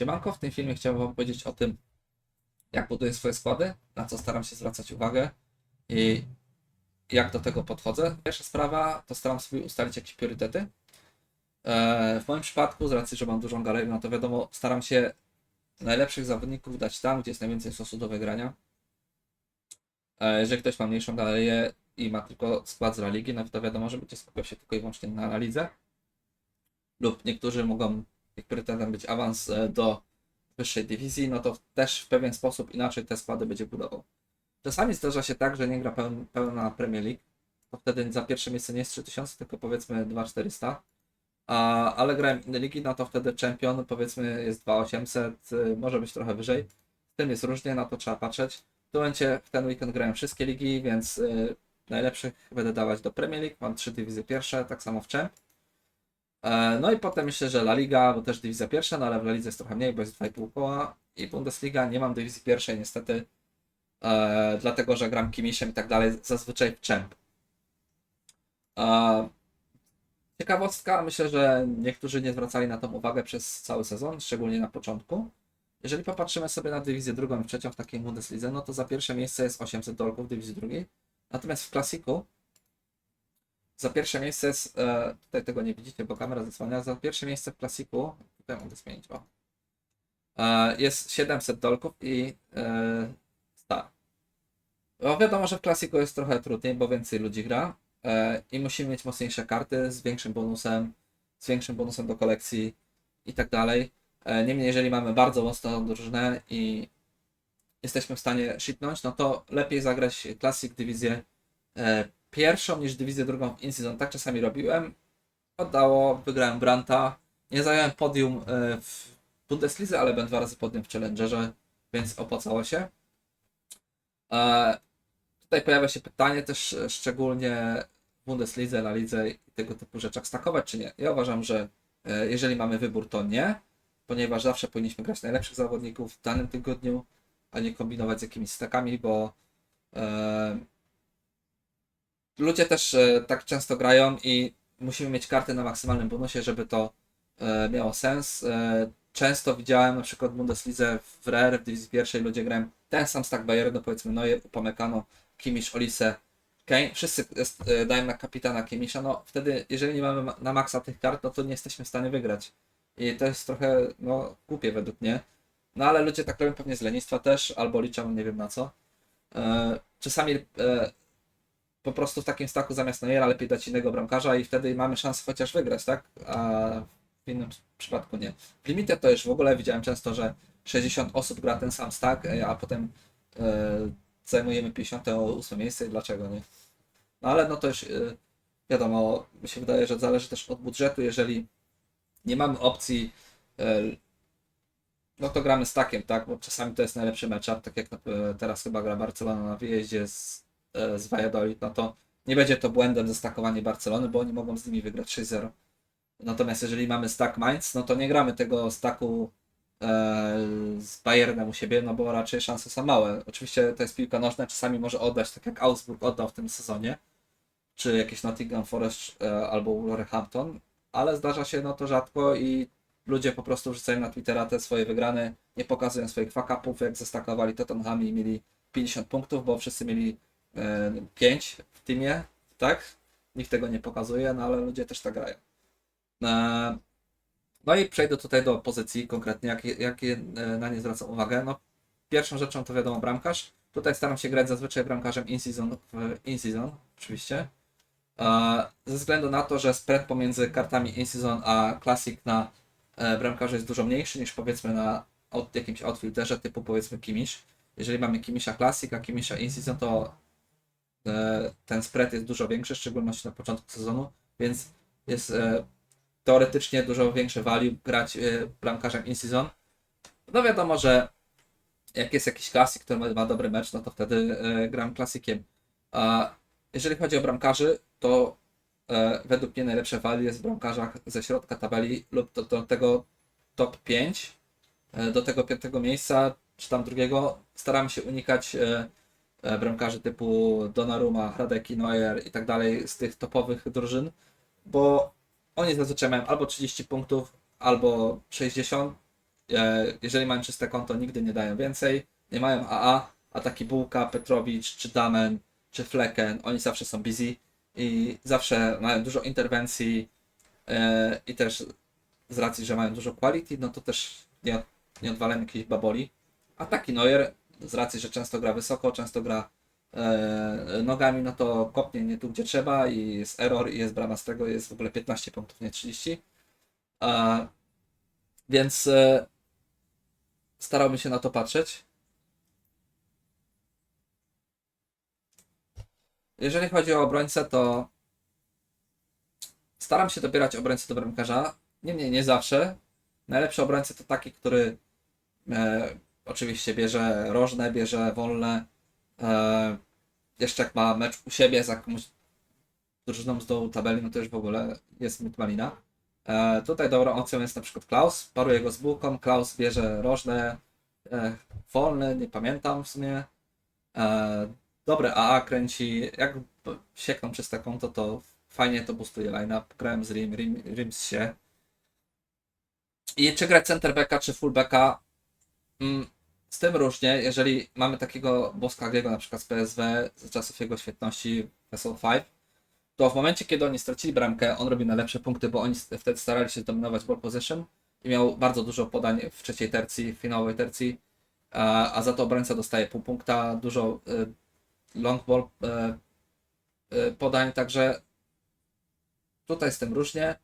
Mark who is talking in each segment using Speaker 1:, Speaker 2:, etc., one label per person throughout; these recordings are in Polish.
Speaker 1: Siemanko, w tym filmie chciałbym Wam powiedzieć o tym, jak buduję swoje składy, na co staram się zwracać uwagę i jak do tego podchodzę. Pierwsza sprawa to staram sobie ustalić jakieś priorytety. E, W moim przypadku, z racji, że mam dużą galerię, no to wiadomo, staram się najlepszych zawodników dać tam, gdzie jest najwięcej sosu do wygrania. E, Jeżeli ktoś ma mniejszą galerię i ma tylko skład z La Ligi, no to wiadomo, że będzie skupiał się tylko i wyłącznie na Lidze. Lub niektórzy mogą, ich priorytetem być awans e, do wyższej dywizji, no to też w pewien sposób inaczej te składy będzie budował. Czasami zdarza się tak, że nie gra pełn, pełna Premier League, to wtedy za pierwsze miejsce nie jest 3000, tylko powiedzmy 2400. A, ale grałem inne ligi, no to wtedy champion powiedzmy jest 2800, y, może być trochę wyżej. Z tym jest różnie, na to trzeba patrzeć. W tym momencie w ten weekend grałem wszystkie ligi, więc y, najlepszych będę dawać do Premier League. Mam trzy dywizje pierwsze, tak samo w Champ. E, No i potem myślę, że La Liga, bo też dywizja pierwsza, no ale w La Lidze jest trochę mniej, bo jest 2,5 koła. I Bundesliga, nie mam dywizji pierwszej niestety, e, dlatego że gram Kimisiem i tak dalej, zazwyczaj w Champ. E, Ciekawostka, myślę, że niektórzy nie zwracali na tą uwagę przez cały sezon, szczególnie na początku. Jeżeli popatrzymy sobie na dywizję drugą i trzecią w takiej Bundeslidze, no to za pierwsze miejsce jest 800 dolków w dywizji drugiej. Natomiast w klasiku za pierwsze miejsce jest, e, tutaj tego nie widzicie, bo kamera zasłania, za pierwsze miejsce w klasiku, tutaj mogę zmienić, o, e, jest 700 dolków i e, star. No wiadomo, że w klasiku jest trochę trudniej, bo więcej ludzi gra e, i musimy mieć mocniejsze karty z większym bonusem, z większym bonusem do kolekcji i tak dalej. E, Niemniej, jeżeli mamy bardzo mocną drużynę i jesteśmy w stanie shitnąć, no to lepiej zagrać Classic dywizję e, pierwszą niż dywizję drugą w in-season. Tak czasami robiłem. Oddało, wygrałem Branta. Nie zająłem podium e, w Bundeslidze, ale byłem dwa razy podium w Challengerze, więc opłacało się. E, Tutaj pojawia się pytanie też e, szczególnie w Bundeslidze, La Lidze i tego typu rzeczach stakować czy nie. Ja uważam, że jeżeli mamy wybór, to nie, ponieważ zawsze powinniśmy grać najlepszych zawodników w danym tygodniu, a nie kombinować z jakimiś stakami, bo ludzie też e, tak często grają i musimy mieć karty na maksymalnym bonusie, żeby to e, miało sens. E, często widziałem na przykład w Bundeslidze w RER, w dywizji pierwszej ludzie grają ten sam stack Bayern, no powiedzmy Neuer, Upamecano, Kimmich, Olise, Kane, wszyscy dają na kapitana Kimmisza, no wtedy jeżeli nie mamy ma- na maksa tych kart, no to nie jesteśmy w stanie wygrać. I to jest trochę, no, głupie według mnie. No ale ludzie tak robią pewnie z lenistwa też, albo liczą nie wiem na co. Czasami po prostu w takim staku zamiast Neuera lepiej dać innego bramkarza i wtedy mamy szansę chociaż wygrać, tak? A w innym przypadku nie. W Limited to już w ogóle widziałem często, że 60 osób gra ten sam stack, e, a potem e, zajmujemy 58 miejsce i dlaczego nie? No ale no to już e, wiadomo, mi się wydaje, że zależy też od budżetu, jeżeli nie mamy opcji no to gramy stackiem, tak? Bo czasami to jest najlepszy matchup, tak jak teraz chyba gra Barcelona na wyjeździe z, z Valladolid, no to nie będzie to błędem zestakowanie Barcelony, bo oni mogą z nimi wygrać 6-0. Natomiast jeżeli mamy stack Mainz, no to nie gramy tego stacku e, z Bayernem u siebie, no bo raczej szanse są małe. Oczywiście to jest piłka nożna, czasami może oddać, tak jak Augsburg oddał w tym sezonie, czy jakieś Nottingham Forest e, albo Wolverhampton, ale zdarza się no to rzadko i ludzie po prostu wrzucają na Twittera te swoje wygrane, nie pokazują swoich fuck-upów, jak zestakowali Tottenham i mieli 50 punktów, bo wszyscy mieli e, 5 w teamie, tak? Nikt tego nie pokazuje, no ale ludzie też tak grają. E, no i przejdę tutaj do pozycji konkretnie, jakie, jakie e, na nie zwracam uwagę. No, pierwszą rzeczą to wiadomo bramkarz. Tutaj staram się grać zazwyczaj bramkarzem in-season, in-season oczywiście. Ze względu na to, że spread pomiędzy kartami in-season a classic na bramkarze jest dużo mniejszy niż powiedzmy na jakimś outfielderze typu powiedzmy Kimish. Jeżeli mamy Kimisha Classic, a Kimisha in-season, to ten spread jest dużo większy, w szczególności na początku sezonu, więc jest e, teoretycznie dużo większe value grać e, bramkarzem in-season. No wiadomo, że jak jest jakiś klasik, który ma, dobry mecz, no to wtedy e, gram klasikiem. A jeżeli chodzi o bramkarzy, to według mnie najlepsze value jest w bramkarzach ze środka tabeli lub do, do tego top 5, e, do tego piątego miejsca, czy tam drugiego. Staramy się unikać bramkarzy typu Donnarumma, Hradeki, Neuer i tak dalej z tych topowych drużyn, bo oni zazwyczaj mają albo 30 punktów, albo 60 e, jeżeli mają czyste konto, nigdy nie dają więcej. Nie mają AA, a taki Bułka, Petrowicz, czy Damen, czy Flecken, oni zawsze są busy i zawsze mają dużo interwencji e, i też z racji, że mają dużo quality, no to też nie, nie odwalają jakichś baboli. A taki Neuer, z racji, że często gra wysoko, często gra e, nogami, no to kopnie nie tu, gdzie trzeba i jest error i jest brama z tego, jest w ogóle 15 punktów, nie 30. E, więc e, starałbym się na to patrzeć. Jeżeli chodzi o obrońcę, to staram się dobierać obrońcę do bramkarza. Niemniej nie zawsze. Najlepszy obrońca to taki, który e, oczywiście bierze rożne, bierze wolne. E, jeszcze jak ma mecz u siebie z jakąś drużyną z dołu tabeli, no to już w ogóle jest mit malina. E, tutaj dobrą opcją jest na przykład Klaus. Paruje go z bułką. Klaus bierze rożne, e, wolne, nie pamiętam w sumie. E, dobre AA kręci. Jak siekną czyste konto, to fajnie to boostuje line-up. Grałem z Rim, Rim, Rims się. I czy grać centerbacka, czy fullbacka? Mm, z tym różnie. Jeżeli mamy takiego Boskagiego na przykład z PSW z czasów jego świetności Vessel 5, to w momencie, kiedy oni stracili bramkę, on robił najlepsze punkty, bo oni wtedy starali się dominować ball position i miał bardzo dużo podań w trzeciej tercji, w finałowej tercji, a, a za to obrońca dostaje pół punkta, dużo y, long ball y, y, podań, także tutaj z tym różnie.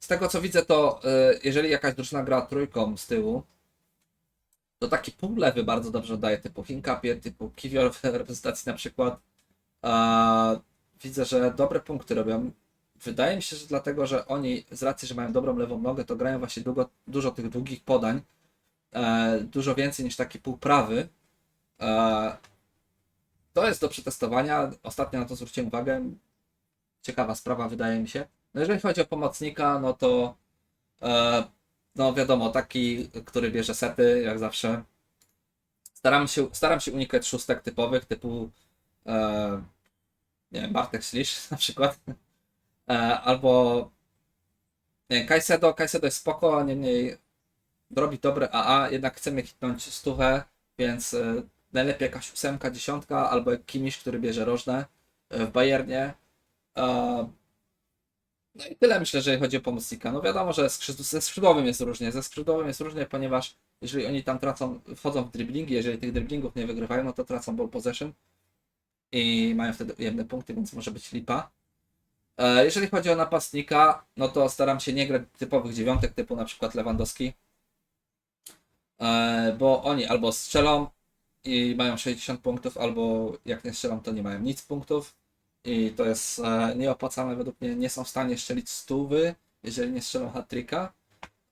Speaker 1: Z tego co widzę, to y, jeżeli jakaś drużyna gra trójką z tyłu, to taki pół lewy bardzo dobrze daje, typu Hinkapie, typu Kiwior w reprezentacji na przykład. A, widzę, że dobre punkty robią. Wydaje mi się, że dlatego, że oni z racji, że mają dobrą lewą nogę, to grają właśnie długo, dużo tych długich podań. E, dużo więcej niż taki półprawy. E, to jest do przetestowania. Ostatnio na to zwróciłem uwagę. Ciekawa sprawa, wydaje mi się. No jeżeli chodzi o pomocnika, no to e, no wiadomo, taki, który bierze sety, jak zawsze. Staram się, staram się unikać szóstek typowych, typu e, nie wiem, Bartek Slisz na przykład. E, albo nie wiem, Kajsedo, Kajsedo jest spoko, niemniej robi dobre AA, jednak chcemy hitnąć stówę, więc e, najlepiej jakaś ósemka, dziesiątka, albo Kimiś, który bierze rożne e, w Bayernie. E, no i tyle myślę, że jeżeli chodzi o pomocnika. No wiadomo, że ze skrzydłowym jest różnie. Ze skrzydłowym jest różnie, ponieważ jeżeli oni tam tracą, wchodzą w driblingi, jeżeli tych driblingów nie wygrywają, no to tracą ball possession i mają wtedy ujemne punkty, więc może być lipa. E, Jeżeli chodzi o napastnika, no to staram się nie grać typowych dziewiątek typu na przykład Lewandowski, E, bo oni albo strzelą i mają 60 punktów, albo jak nie strzelą, to nie mają nic punktów i to jest e, nieopłacalne według mnie, nie są w stanie strzelić stówy, jeżeli nie strzelą hat-tricka.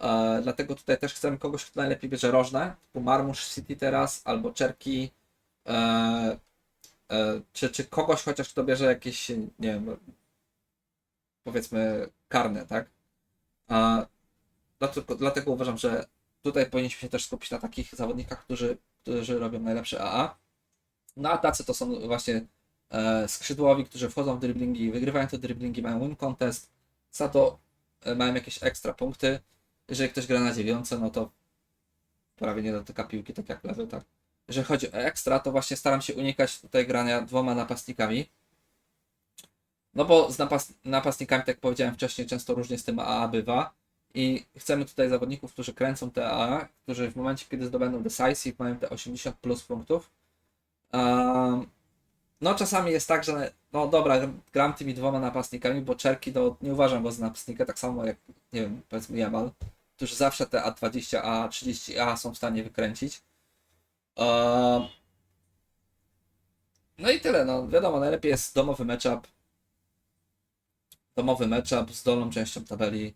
Speaker 1: E, dlatego tutaj też chcemy kogoś, kto najlepiej bierze rożne, typu Marmusz City teraz, albo Czerki, e, e, czy, czy kogoś chociaż, kto bierze jakieś, nie wiem, powiedzmy karne, tak? A dlatego, dlatego uważam, że tutaj powinniśmy się też skupić na takich zawodnikach, którzy, którzy robią najlepsze AA. No a tacy to są właśnie e, skrzydłowi, którzy wchodzą w driblingi, wygrywają te driblingi, mają win contest, za to e, mają jakieś ekstra punkty. Jeżeli ktoś gra na dziewiątce, no to prawie nie dotyka piłki, tak jak lewy, tak. Jeżeli chodzi o ekstra, to właśnie staram się unikać tutaj grania dwoma napastnikami. No bo z napas napastnikami, tak jak powiedziałem wcześniej, często różnie z tym AA bywa. I chcemy tutaj zawodników, którzy kręcą te AA, którzy w momencie, kiedy zdobędą decisive, mają te 80 plus punktów. Um, no czasami jest tak, że no dobra, gram tymi dwoma napastnikami, bo Czerki to nie uważam go za napastnika, tak samo jak, nie wiem, powiedzmy Jamal, którzy zawsze te A20, A30A są w stanie wykręcić. Um, no i tyle, no wiadomo, najlepiej jest domowy matchup. Domowy matchup z dolną częścią tabeli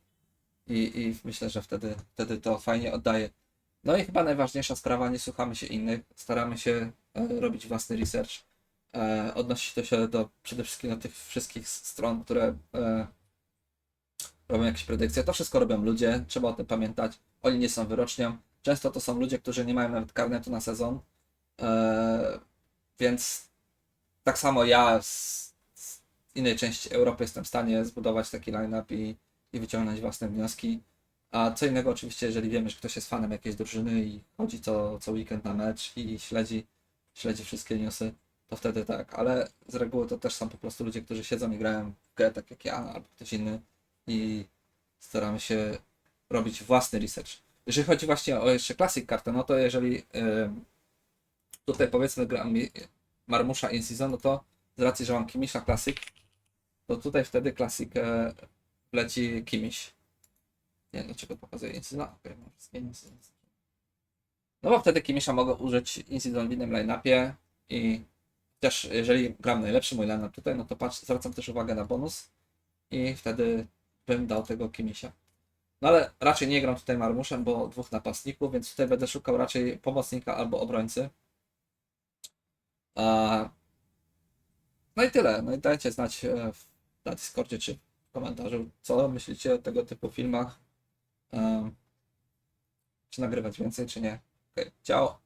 Speaker 1: i, i myślę, że wtedy, wtedy to fajnie oddaje. No i chyba najważniejsza sprawa, nie słuchamy się innych, staramy się e, robić własny research. E, odnosi to się do przede wszystkim do tych wszystkich stron, które e, robią jakieś predykcje. To wszystko robią ludzie, trzeba o tym pamiętać. Oni nie są wyrocznią. Często to są ludzie, którzy nie mają nawet karnetu na sezon. E, więc tak samo ja z, z innej części Europy jestem w stanie zbudować taki line-up i, i wyciągnąć własne wnioski. A co innego oczywiście, jeżeli wiemy, że ktoś jest fanem jakiejś drużyny i chodzi co, co weekend na mecz i śledzi, śledzi wszystkie newsy, to wtedy tak. Ale z reguły to też są po prostu ludzie, którzy siedzą i grają w grę tak jak ja albo ktoś inny i staramy się robić własny research. Jeżeli chodzi właśnie o jeszcze Classic kartę, no to jeżeli tutaj powiedzmy gram Marmusza in season, no to z racji, że mam Kimisza Classic, to tutaj wtedy Classic e, leci Kimiś. Nie wiem dlaczego pokazuję Incident. No, okej, mam wszystkie Incident. No bo wtedy Kimisza mogę użyć Incident w innym line-upie i też jeżeli gram najlepszy mój line-up tutaj, no to patrz, zwracam też uwagę na bonus i wtedy bym dał tego Kimisia. No ale raczej nie gram tutaj Marmuszem, bo dwóch napastników, więc tutaj będę szukał raczej pomocnika albo obrońcy. No i tyle. No i dajcie znać e, na Discordzie czy w komentarzu, co myślicie o tego typu filmach. Em, Czy nagrywać więcej, czy nie. Okej, ciao.